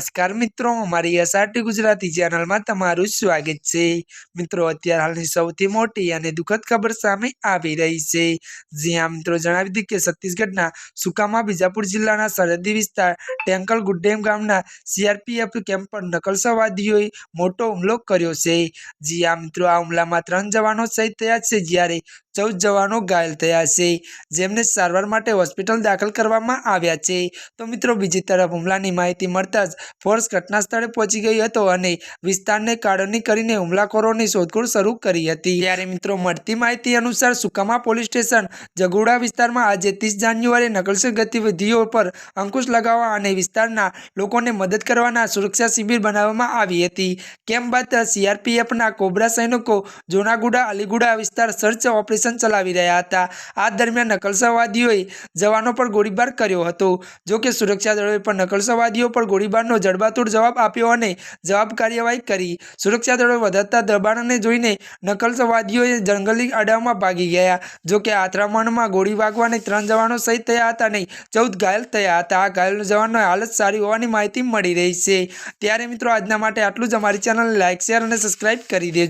નમસ્કાર મિત્રો અમારી એસઆરટી ગુજરાતી ચેનલમાં તમારું સ્વાગત છે. મિત્રો, અત્યારે હાલની સૌથી મોટી અને દુઃખદ ખબર સામે આવી રહી છે. જ્યાં મિત્રો, જણાવી દીધું કે છત્તીસગઢના સુકામાં બીજાપુર જિલ્લાના સરહદી વિસ્તાર ટેન્કલ ગુડ્ડેમ ગામના સીઆરપીએફ કેમ્પ પર નકલસવાદીઓએ મોટો હુમલો કર્યો છે. જ્યાં મિત્રો, આ હુમલામાં ત્રણ જવાનો શહીદ થયા છે. જ્યારે ચૌદ જવાનો ઘાયલ થયા છે, જેમને સારવાર માટે હોસ્પિટલ દાખલ કરવામાં આવ્યા છે. તો મિત્રો, બીજી તરફ હુમલાની માહિતી મળતા જ ફોર્સ ઘટના સ્થળે પહોંચી ગઈ હતો અને વિસ્તારને કાળવણી કરીને હુમલાખોરોની શોધખોળ શરૂ કરી હતી. ત્યારે મિત્રો, મળતી માહિતી અનુસાર સુકામા પોલીસ સ્ટેશન જગુડા વિસ્તારમાં આજે ત્રીસ જાન્યુઆરી નકલસી ગતિવિધિઓ પર અંકુશ લગાવવા અને વિસ્તારના લોકોને મદદ કરવાના સુરક્ષા શિબિર બનાવવામાં આવી હતી. કેમ બાદ સીઆરપીએફના કોબરા સૈનિકો જોનાગુડા, અલીગુડા વિસ્તાર સર્ચ ઓપરેશન ચલાવી રહ્યા હતા. આ દરમિયાન નકલસવાદીઓએ જવાનો પર ગોળીબાર કર્યો હતો. જો કે સુરક્ષા દળોએ પણ નકલસવાદીઓ પર ગોળીબારનો જડબાતોડ જવાબ આપ્યો અને જવાબ કાર્યવાહી કરી. સુરક્ષા દળોએ વધારતા દબાણને જોઈને નકલસવાદીઓએ જંગલી આડામાં ભાગી ગયા. જો કે આક્રમણમાં ગોળી વાગવાને ત્રણ જવાનો શહીદ થયા હતા અને ચૌદ ઘાયલ થયા હતા. આ ઘાયલ જવાનોની હાલત સારી હોવાની માહિતી મળી રહી છે. ત્યારે મિત્રો, આજના માટે આટલું જ. અમારી ચેનલને લાઇક શેર અને સબસ્ક્રાઇબ કરી દેજો.